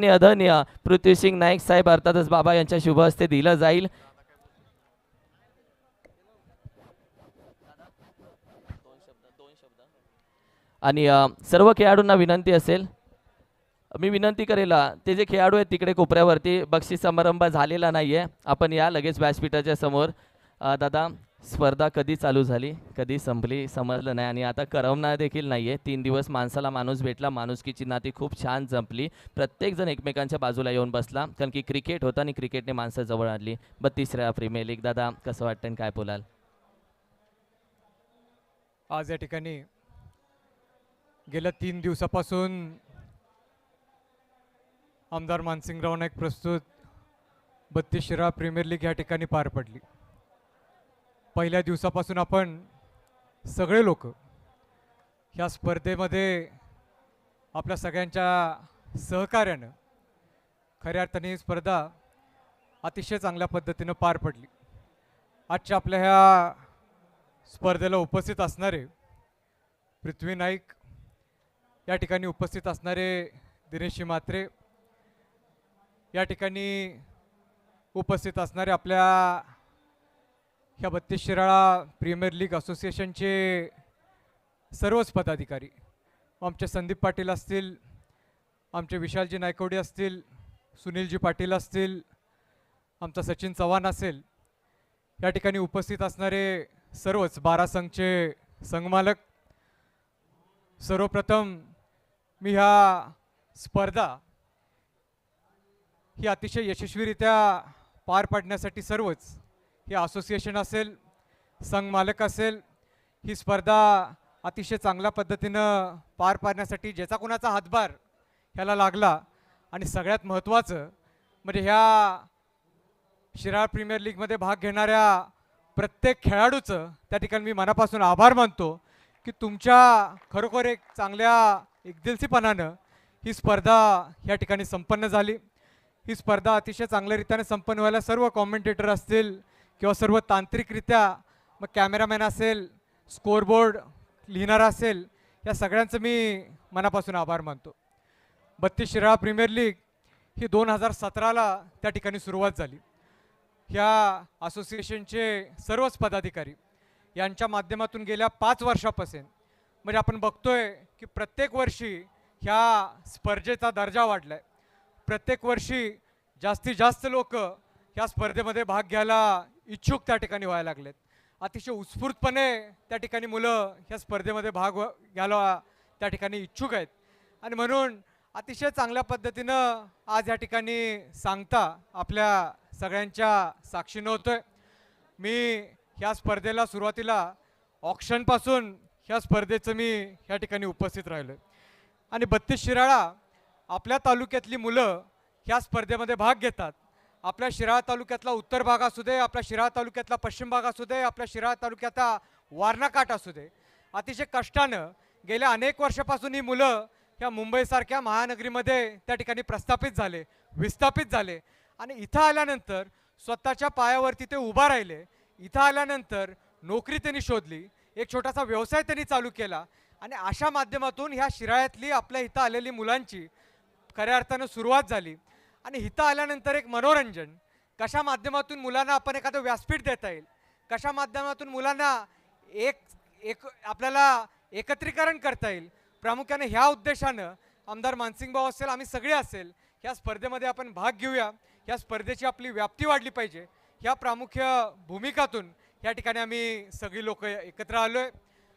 आणि अधन्य पृथ्वीसिंग नाईक साहेब अर्थातच बाबा यांच्या शुभ हस्ते दिलं जाईल. आणि सर्व खेळाडूंना विनंती असेल. मी विनंती करेल ते जे खेळाडू आहेत तिकडे कोपऱ्यावरती बक्षीस समारंभ झालेला नाही आहे आपण या लगेच व्यासपीठाच्या समोर. दादा स्पर्धा कधी चालू झाली कधी संपली समजलं नाही आणि आता करवणार देखील नाही आहे तीन दिवस माणसाला माणूस भेटला माणुसकीची नाती खूप छान जंपली. प्रत्येकजण एकमेकांच्या बाजूला येऊन बसला कारण की क्रिकेट होता आणि क्रिकेटने माणसं जवळ आणली. बत्तीसऱ्या प्रीमियर लीग. दादा कसं वाटतं आणि काय बोलाल? आज या ठिकाणी गेल्या तीन दिवसापासून आमदार मानसिंगराव नाईक प्रस्तुत बत्तीस प्रीमियर लीग या ठिकाणी पार पडली. पहिल्या दिवसापासून आपण सगळे लोक ह्या स्पर्धेमध्ये आपल्या सगळ्यांच्या सहकार्यानं खऱ्या अर्थाने ही स्पर्धा अतिशय चांगल्या पद्धतीनं पार पडली. आजच्या आपल्या ह्या स्पर्धेला उपस्थित असणारे पृथ्वी नाईक या ठिकाणी उपस्थित असणारे दिनेशजी मात्रे या ठिकाणी उपस्थित असणारे आपल्या ह्या बत्तीस शिराळा प्रीमियर लीग असोसिएशनचे सर्वच पदाधिकारी आमचे संदीप पाटील असतील आमचे विशालजी नायकोडे असतील सुनीलजी पाटील असतील आमचा सचिन चव्हाण असेल या ठिकाणी उपस्थित असणारे सर्वच बारा संघचे संघमालक सर्वप्रथम मी ह्या स्पर्धा ही अतिशय यशस्वीरित्या पार पाडण्यासाठी सर्वच हे असोसिएशन असेल संघ मालक असेल ही स्पर्धा अतिशय चांगल्या पद्धतीनं पार पाडण्यासाठी ज्याचा कोणाचा हातभार ह्याला लागला आणि सगळ्यात महत्त्वाचं म्हणजे ह्या शिराळ प्रीमियर लीगमध्ये भाग घेणाऱ्या प्रत्येक खेळाडूचं त्या ठिकाणी मी मनापासून आभार मानतो की तुमच्या खरोखर एक चांगल्या एकदिलसीपणानं ही स्पर्धा ह्या ठिकाणी संपन्न झाली. ही स्पर्धा अतिशय चांगल्या रीतीने संपन्न व्हायला सर्व कॉमेंटेटर असतील किंवा सर्व तांत्रिकरित्या मग कॅमेरामॅन असेल स्कोअरबोर्ड लिहिणारा असेल या सगळ्यांचं मी मनापासून आभार मानतो. बत्तीस शिराळा प्रीमियर लीग ही दोन हजार सतराला त्या ठिकाणी सुरुवात झाली. ह्या असोसिएशनचे सर्वच पदाधिकारी यांच्या माध्यमातून गेल्या पाच वर्षापासून म्हणजे आपण बघतोय की प्रत्येक वर्षी ह्या स्पर्धेचा दर्जा वाढला आहे प्रत्येक वर्षी जास्तीत जास्त लोक ह्या स्पर्धेमध्ये भाग घ्यायला इच्छुक त्या ठिकाणी व्हायला लागलेत. अतिशय उत्स्फूर्तपणे त्या ठिकाणी मुलं ह्या स्पर्धेमध्ये भाग व- घ्यायला त्या ठिकाणी इच्छुक आहेत. आणि म्हणून अतिशय चांगल्या पद्धतीनं आज या ठिकाणी सांगता आपल्या सगळ्यांच्या साक्षीनं होतोय. मी ह्या स्पर्धेला सुरुवातीला ऑक्शनपासून ह्या स्पर्धेचं मी ह्या ठिकाणी उपस्थित राहिलो आणि बत्तीस शिराळा आपल्या तालुक्यातली मुलं ह्या स्पर्धेमध्ये भाग घेतात. आपल्या शिराळा तालुक्यातला उत्तर भाग असू दे आपल्या शिराळा तालुक्यातला पश्चिम भाग असू दे आपल्या शिराळा तालुक्याचा वारणाकाठ असू दे अतिशय कष्टानं गेल्या अनेक वर्षापासून ही मुलं ह्या मुंबईसारख्या महानगरीमध्ये त्या ठिकाणी प्रस्थापित झाले विस्थापित झाले आणि इथं आल्यानंतर स्वतःच्या पायावरती ते उभा राहिले. इथं आल्यानंतर नोकरी त्यांनी शोधली एक छोटासा व्यवसाय त्यांनी चालू केला आणि अशा माध्यमातून ह्या शिराळ्यातली आपल्या इथं आलेली मुलांची खऱ्या अर्थानं सुरुवात झाली. आणि इथं आल्यानंतर एक मनोरंजन. कशा माध्यमातून मुलांना आपण एखादं व्यासपीठ देता येईल? कशा माध्यमातून मुलांना एक एक आपल्याला एकत्रीकरण करता येईल? प्रामुख्याने ह्या उद्देशानं आमदार मानसिंग भाऊ असेल आम्ही सगळे असेल ह्या स्पर्धेमध्ये आपण भाग घेऊया. ह्या स्पर्धेची आपली व्याप्ती वाढली पाहिजे. ह्या प्रामुख्य भूमिकातून या ठिकाणी आम्ही सगळी लोक एकत्र आलो आहे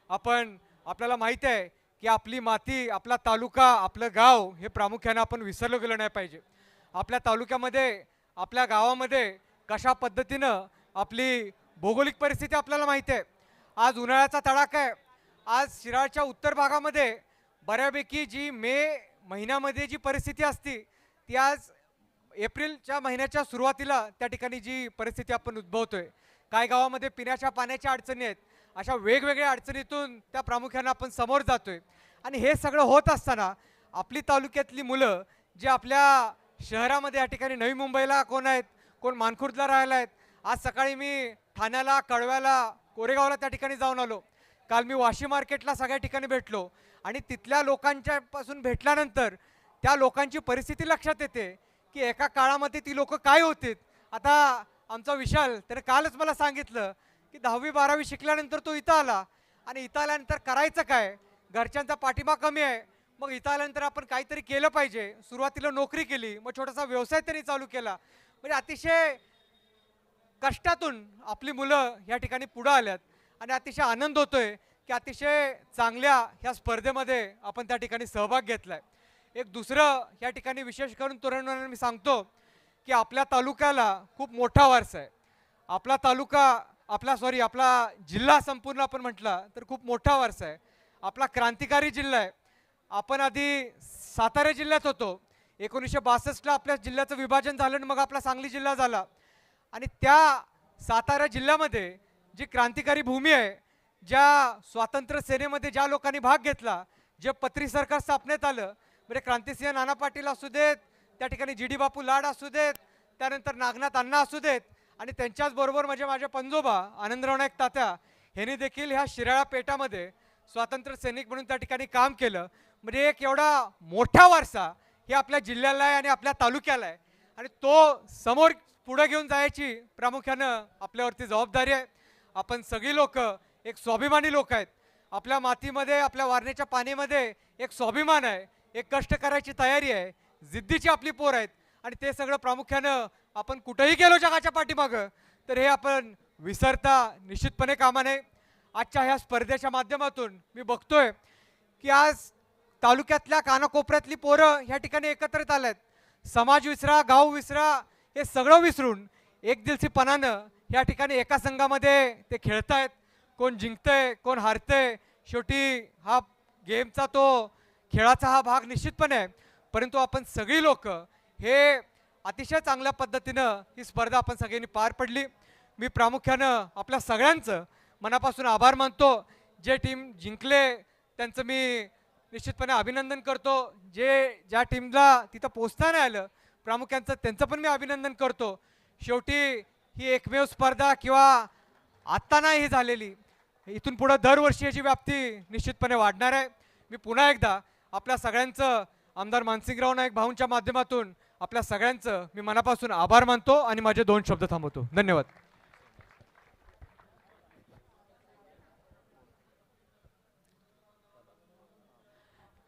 आपण आपल्याला माहीत आहे की आपली माती आपला तालुका आपलं गाव हे प्रामुख्याने आपण विसरलं गेलं नाही पाहिजे. आपल्या तालुक्यामध्ये आपल्या गावामध्ये कशा पद्धतीनं आपली भौगोलिक परिस्थिती आपल्याला माहीत आहे? आज उन्हाळ्याचा तडाखा आहे. आज शिराळच्या उत्तर भागामध्ये बऱ्यापैकी जी मे महिन्यामध्ये जी परिस्थिती असती ती आज एप्रिलच्या महिन्याच्या सुरुवातीला त्या ठिकाणी जी परिस्थिती आपण उद्भवतो आहे काय गावामध्ये पिण्याच्या पाण्याच्या अडचणी आहेत. अशा वेगवेगळ्या अडचणीतून त्या प्रामुख्यानं आपण समोर जातो आहे आणि हे सगळं होत असताना आपली तालुक्यातली मुलं जे आपल्या शहरामध्ये या ठिकाणी नवी मुंबईला कोण आहेत? कोण मानखुर्दला राहायला आहेत? आज सकाळी मी ठाण्याला कळव्याला कोरेगावला त्या ठिकाणी जाऊन आलो. काल मी वाशी मार्केटला सगळ्या ठिकाणी भेटलो. आणि तिथल्या लोकांच्यापासून भेटल्यानंतर त्या लोकांची परिस्थिती लक्षात येते की एका काळामध्ये ती लोक काय होतीत? आता आमचा विशाल त्याने कालच मला सांगितलं की दहावी बारावी शिकल्यानंतर तो इथं आला. आणि इथं आल्यानंतर करायचं काय? घरच्यांचा पाठिंबा कमी आहे. मग इथं आल्यानंतर आपण काहीतरी केलं पाहिजे. सुरुवातीला नोकरी केली मग छोटासा व्यवसाय त्यांनी चालू केला. म्हणजे अतिशय कष्टातून आपली मुलं या ठिकाणी पुढं आल्यात आणि अतिशय आनंद होतोय की अतिशय चांगल्या ह्या स्पर्धेमध्ये आपण त्या ठिकाणी सहभाग घेतलाय. एक दुसरं या ठिकाणी विशेष करून तरुणांना मी सांगतो की आपल्या तालुक्याला खूप मोठा वारसा आहे. आपला तालुका आपला सॉरी आपला जिल्हा संपूर्ण आपण म्हटला तर खूप मोठा वारसा आहे. आपला क्रांतिकारी जिल्हा आहे. आपण आधी सातारा जिल्ह्यात होतो. एकोणीसशे बासष्टला आपल्या जिल्ह्याचं विभाजन झालं आणि मग आपला सांगली जिल्हा झाला. आणि त्या सातारा जिल्ह्यामध्ये जी क्रांतिकारी भूमी आहे ज्या स्वातंत्र्य सेनेमध्ये ज्या लोकांनी भाग घेतला जे पत्री सरकार स्थापनेत आलं म्हणजे क्रांतिसिंह नाना पाटील असू देत त्या ठिकाणी जी डी बापू लाड असू देत त्यानंतर नागनाथ अण्णा असू देत आणि त्यांच्याचबरोबर म्हणजे माझ्या पंजोबा आनंदराव तात्या ह्यांनी देखील ह्या शिराळा पेटामध्ये स्वातंत्र्य सैनिक म्हणून त्या ठिकाणी काम केलं. म्हणजे एक एवढा मोठा वारसा हे आपल्या जिल्ह्याला आहे आणि आपल्या तालुक्याला आहे. आणि तो समोर पुढं घेऊन जायची प्रामुख्यानं आपल्यावरती जबाबदारी आहे. आपण सगळी लोक एक स्वाभिमानी लोक आहेत. आपल्या मातीमध्ये आपल्या वारण्याच्या पाण्यामध्ये एक स्वाभिमान आहे. एक कष्ट करायची तयारी आहे. जिद्दीची आपली पोर आहेत. आणि ते सगळं प्रामुख्यानं आपण कुठंही गेलो जगाच्या पाठीमागं तर हे आपण विसरता निश्चितपणे कामा नये. आजच्या ह्या स्पर्धेच्या माध्यमातून मी बघतोय की आज तालुक्यातल्या कानाकोपऱ्यातली पोरं ह्या ठिकाणी एकत्रित आल्यात समाज विसरा गाव विसरा हे सगळं विसरून एक दिलसीपणानं ह्या ठिकाणी एका संघामध्ये ते खेळतायत. कोण जिंकतंय कोण हारतंय शेवटी हा गेमचा तो खेळाचा हा भाग निश्चितपणे आहे. परंतु आपण सगळी लोक हे अतिशय चांगल्या पद्धतीनं ही स्पर्धा आपण सगळ्यांनी पार पडली. मी प्रामुख्यानं आपल्या सगळ्यांचं मनापासून आभार मानतो. जे टीम जिंकले त्यांचं मी निश्चितपणे अभिनंदन करतो. जे ज्या टीमला तिथं पोचता नाही आलं प्रामुख्यांचं त्यांचं पण मी अभिनंदन करतो. शेवटी ही एकमेव स्पर्धा किंवा आत्ता नाही ही झालेली. इथून पुढं दरवर्षी याची व्याप्ती निश्चितपणे वाढणार आहे. मी पुन्हा एकदा आपल्या सगळ्यांचं आमदार मानसिंगराव नाईक भाऊंच्या माध्यमातून आपल्या सगळ्यांचं मी मनापासून आभार मानतो आणि माझे दोन शब्द थांबवतो. धन्यवाद.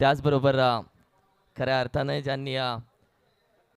त्याचबरोबर खऱ्या अर्थाने ज्यांनी